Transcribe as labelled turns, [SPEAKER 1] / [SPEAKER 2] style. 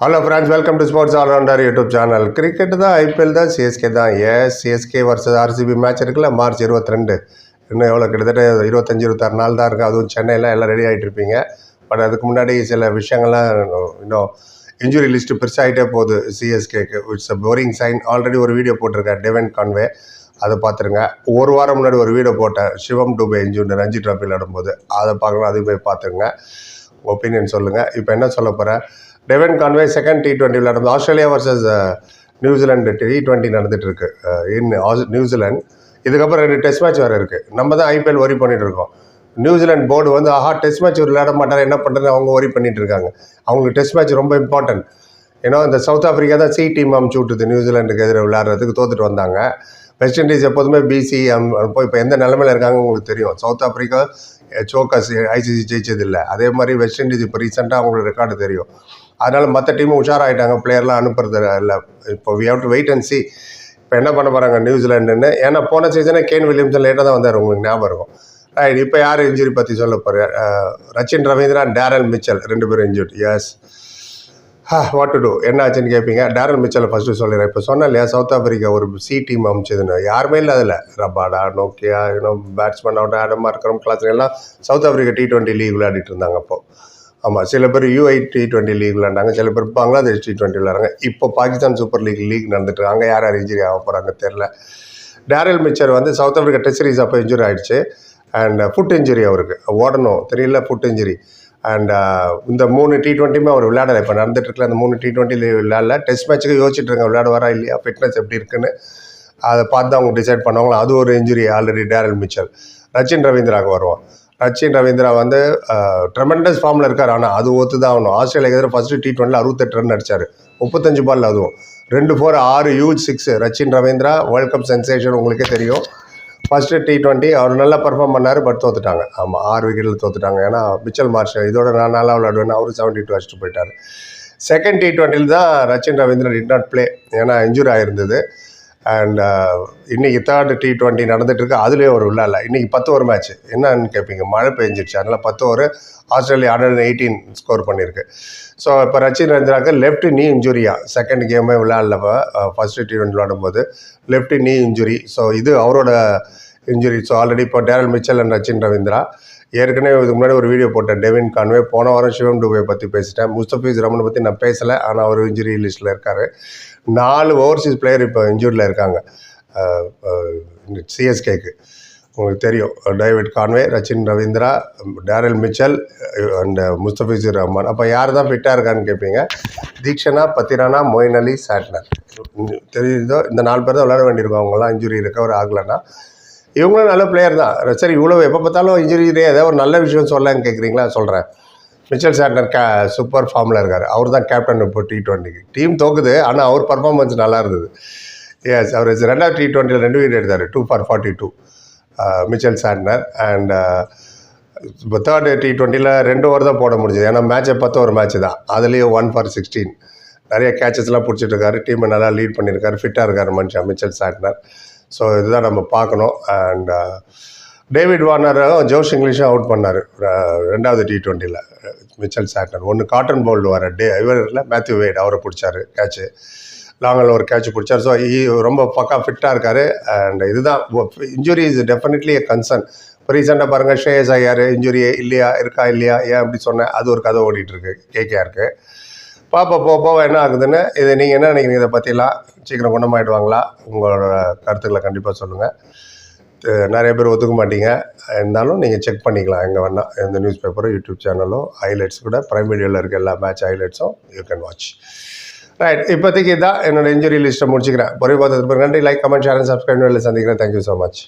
[SPEAKER 1] Hello friends welcome to sports allrounder YouTube channel cricket தான் IPL தான் CSK தான். Yes CSK versus RCB match இருக்குல்ல March இருபத்தி ரெண்டு இன்னும் எவ்வளோ கிட்டத்தட்ட இருபத்தஞ்சி இருபத்தாறு நாள் தான் இருக்குது அதுவும் சென்னையில் எல்லாம் ரெடி ஆகிட்டு இருப்பீங்க. பட் அதுக்கு முன்னாடி சில விஷயங்கள்லாம் இன்னும் இன்ஜுரி லிஸ்ட்டு பெருசாகிட்டே போகுது சிஎஸ்கேக்கு it's a boring sign already ஒரு வீடியோ போட்டிருக்கேன் டெவன் கான்வே அதை பார்த்துருங்க. ஒரு வாரம் முன்னாடி ஒரு வீடியோ போட்டேன். சிவம் டூபே இன்ஜூரி ரஞ்சி ட்ராஃபி விளையாடும்போது அதை பார்க்கலாம் அதையும் போய் பார்த்துருங்க ஒப்பீனியன் சொல்லுங்கள் இப்போ என்ன சொல்ல போகிறேன் Devon Conway second T twenty விளையாடுறது Australia versus New Zealand T twenty நடந்துட்டு இருக்கு இன் நியூசிலாந்து இதுக்கப்புறம் ரெண்டு டெஸ்ட் மேட்ச் வேறு இருக்குது நம்ம தான் ஐபிஎல் ஒரி பண்ணிகிட்டு இருக்கோம். நியூசிலாந்து போர்டு வந்து ஆஹா டெஸ்ட் மேட்ச் விளையாட மாட்டார்? என்ன பண்ணுறது அவங்க ஒரி பண்ணிகிட்டு இருக்காங்க. அவங்களுக்கு டெஸ்ட் மேட்ச் ரொம்ப இம்பார்ட்டன்ட் ஏன்னா இந்த சவுத் ஆஃப்ரிக்கா தான் சி டீம் அமுச்சு விட்டுது. நியூசிலாண்டுக்கு எதிராக விளையாடுறதுக்கு தோத்துட்டு வந்தாங்க. வெஸ்ட் இண்டீஸ் எப்போதுமே பிசி போய் இப்போ எந்த நிலமையில இருக்காங்க உங்களுக்கு தெரியும். சவுத் ஆஃப்ரிக்கா சோக்கஸ் ஐசிசி ஜெயிச்சது இல்லை. அதே மாதிரி வெஸ்ட் இண்டீஸ் இப்போ ரீசெண்டாக அவங்களுக்கு ரெக்கார்டு தெரியும். அதனால் மற்ற டீமும் உஷாராகிட்டாங்க பிளேயர்லாம் அனுப்புறது இல்லை. இப்போ we have to wait and see இப்போ என்ன பண்ண போகிறாங்க நியூசிலாண்டுன்னு ஏன்னா போன சீசனே கேன் வில்லியம்ஸன் லேட்டாக தான் வந்தார். உங்களுக்கு ஞாபகம் இருக்கும். ரைட் இப்போ யார் இன்ஜுரி பற்றி சொல்ல போகிறேன் ரச்சின் ரவீந்திரா டேரல் மிச்சல் ரெண்டு பேரும் injured yes what to do என்ன ஆச்சுன்னு கேட்பீங்க டேரல் மிச்சலை ஃபஸ்ட்டு சொல்லிடுறேன். இப்போ சொன்னேன் இல்லையா சவுத் ஆஃப்ரிக்கா ஒரு சி டீம் அமைச்சதுன்னு. யாருமே இல்லை அதில். ரபாடா நோக்கியா இன்னும் பேட்ஸ்மேன் அவுட் ஆடமாக இருக்கிறோம் கிளாஸ் எல்லாம் South Africa T twenty league விளையாடிட்டு இருந்தாங்க அப்போது ஆமாம் சில பேர் யூஐ டி டுவெண்ட்டி லீக் விளாண்டாங்க சில பேர் பங்களாதேஷ் டி டுவெண்ட்டி விளாட்றாங்க இப்போ பாகிஸ்தான் சூப்பர் லீக் லீக் நடந்துட்டு அங்கே யார் யார் இன்ஜுரி ஆக போகிறாங்க தெரில டேரல் மிச்சர் வந்து சவுத் ஆஃப்ரிக்கா டெஸ்ட் சீரிஸ் அப்போ இன்ஜுரி ஆகிடுச்சு அண்ட் ஃபுட் இன்ஜுரி அவருக்கு. ஓடணும். தெரியல ஃபுட் இன்ஜுரி அண்ட் இந்த மூணு டி டுவெண்ட்டியுமே அவர் விளையாடலை. இப்போ நடந்துட்டு இருக்கல அந்த மூணு டி டுவெண்ட்டி விளையாடல. டெஸ்ட் மேட்ச்சுக்கு யோசிச்சுட்டு இருங்க விளையாடுவாரா இல்லையா? ஃபிட்னஸ் எப்படி இருக்குன்னு. அதை பார்த்து அவங்க டிசைட் பண்ணுவாங்களா? அது ஒரு injury already Daryl Mitchell Rachin ரவீந்திராவுக்கு வருவான். ரச்சின் ரவீந்திரா வந்து ட்ரெமெண்டஸ் ஃபார்மில் இருக்கார். ஆனால் அது ஒத்து தான் ஆகணும். ஆஸ்திரேலியா எதிராக ஃபஸ்ட்டு டி டுவெண்ட்டில் அறுபத்தெட்டு ரன் அடிச்சார். முப்பத்தஞ்சு பால் அதுவும். ரெண்டு ஃபோர் ஆறு huge six Rachin Ravindra world cup sensation உங்களுக்கே தெரியும். ஃபஸ்ட்டு டி ட்வெண்ட்டி அவர் நல்லா பர்ஃபார்ம் பண்ணார் பட் தோத்துட்டாங்க. ஆமாம் ஆறு விக்கெட்டில் தோத்துட்டாங்க. ஏன்னா மிச்சல் மார்ஷல் இதோட நான் நல்லா விளையாடுவேன் அவரும் செவன்ட்டி டூ அடிச்சுட்டு போயிட்டார். செகண்ட் டி ட்வெண்ட்டியில் தான் Rachin Ravindra did not play ஏன்னா இன்ஜூர் ஆயிருந்தது. அண்ட் uh, இன்றைக்கி தேர்டு டி டுவெண்ட்டி நடந்துகிட்ருக்கு இருக்கு அதுலேயே ஒரு விளையாடல இன்றைக்கி பத்து ஓவர் மேட்ச் என்னன்னு கேட்பீங்க மழை பெஞ்சிருச்சு. அதனால் பத்து over Australia hundred eighteen score பண்ணியிருக்கு. ஸோ இப்போ ரச்சின் ரவீந்திராக்கு லெஃப்ட் நீ இன்ஜுரியா செகண்ட் கேமே விளையாடலப்போ ஃபர்ஸ்ட் டி டுவெண்ட்டி விளையாடும்போது. லெஃப்ட் நீ இன்ஜுரி ஸோ இது அவரோட இன்ஜுரி ஸோ ஆல்ரெடி இப்போ Daryl Mitchell and Rachin Ravindra. ஏற்கனவே இதுக்கு முன்னாடி ஒரு வீடியோ போட்டேன் டெவின் கான்வே. போன வாரம் சிவம் டுபே பற்றி பேசிட்டேன். முஸ்தபிஸ் ரமனை பற்றி நான் பேசலை ஆனால் அவர் இன்ஜுரி லிஸ்ட்டில் இருக்கார். நாலு ஓவர்சீஸ் பிளேயர் இப்போ இன்ஜூரியில் இருக்காங்க. சிஎஸ்கேக்கு உங்களுக்கு தெரியும் David Conway Rachin Ravindra Daryl Mitchell and Mustafizur Rahman அப்போ யார் தான் ஃபிட்டாக இருக்கான்னு கேட்பீங்க தீக்ஷனா பத்திரானா மொயின் அலி சாட்னர். தெரியுதோ? இந்த நாலு பேர் தான் விளையாட வேண்டியிருக்கோம். அவங்களாம் இன்ஜுரி ரெக்கவர் ஆகலைன்னா. இவங்களும் நல்ல பிளேயர் தான். சரி இவ்வளோ எப்போ பார்த்தாலும் இன்ஜுரி ஏதாவது ஒரு நல்ல விஷயம் சொல்லலான்னு கேட்குறீங்களா சொல்கிறேன் மிச்சல் சாட்னர் கே சூப்பர் ஃபார்மில் இருக்கார். அவர் தான் கேப்டன் இப்போ டி டுவெண்ட்டிக்கு டீம் தோக்குது ஆனால் அவர் பர்ஃபார்மன்ஸ் நல்லா இருந்தது. எஸ் அவர் ரெண்டாவது டி டுவெண்ட்டியில் ரெண்டு விக்கெட் எடுத்தார். Two for forty two Mitchell Santner and இப்போ தேர்ட் டி டுவெண்ட்டியில் ரெண்டு ஓவர் தான் போட முடிஞ்சது. ஏன்னா மேட்சை பார்த்தா ஒரு மேட்ச் தான். அதுலேயும் ஒன் ஃபார் சிக்ஸ்டீன் நிறைய கேச்சஸ்லாம் பிடிச்சிட்டு இருக்காரு. டீமை நல்லா லீட் பண்ணியிருக்காரு ஃபிட்டாக இருக்கார் மனுஷன் மிச்சல் சாட்னர் ஸோ இதுதான் நம்ம பார்க்கணும். அண்ட் டேவிட் வார்னரும் ஜோஷ் இங்கிலீஷும் அவுட் பண்ணார். ரெண்டாவது டி டுவெண்ட்டியில் மிச்சல் சாட்னர் ஒன்று காட்டன் பவுல்டு வர டே இவரில் மேத்யூ வேட் அவரை பிடிச்சாரு கேட்ச்சு லாங்கில் ஒரு கேட்ச் பிடிச்சார். ஸோ ரொம்ப பக்கா ஃபிட்டாக இருக்கார். அண்ட் இதுதான் injury is definitely a concern இப்போ ரீசெண்டாக பாருங்கள் ஷேஸ் ஐயார் இன்ஜுரி இல்லையா இருக்கா இல்லையா ஏன் அப்படி சொன்னேன் அது ஒரு கதை ஓடிட்டுருக்கு கேகேஆருக்கு பாப்பா போக போக என்ன ஆகுதுன்னு இதை நீங்கள் என்ன நினைக்கிறீங்க? இதை பற்றிலாம் சீக்கிரம் குணமாயிடுவாங்களா? உங்களோட கருத்துக்களை கண்டிப்பாக சொல்லுங்கள் நிறைய பேர் ஒத்துக்க மாட்டீங்க. இருந்தாலும் நீங்கள் செக் பண்ணிக்கலாம் எங்கே வேணால் எந்த நியூஸ் பேப்பரும் யூடியூப் சேனலும் ஹைலைட்ஸ் கூட ப்ரைம் வீடியோவில் இருக்க எல்லா மேட்ச் ஹைலைட்ஸும் யூ கேன் வாட்ச் ரைட் இப்போதைக்கு இதான் என்னோட இன்ஜுரி லிஸ்ட்டை முடிச்சுக்கிறேன். பொறி பார்த்ததுக்கு நன்றி. லைக் கமெண்ட் ஷேர் சப்ஸ்கிரைப் சந்திக்கிறேன். Thank you so much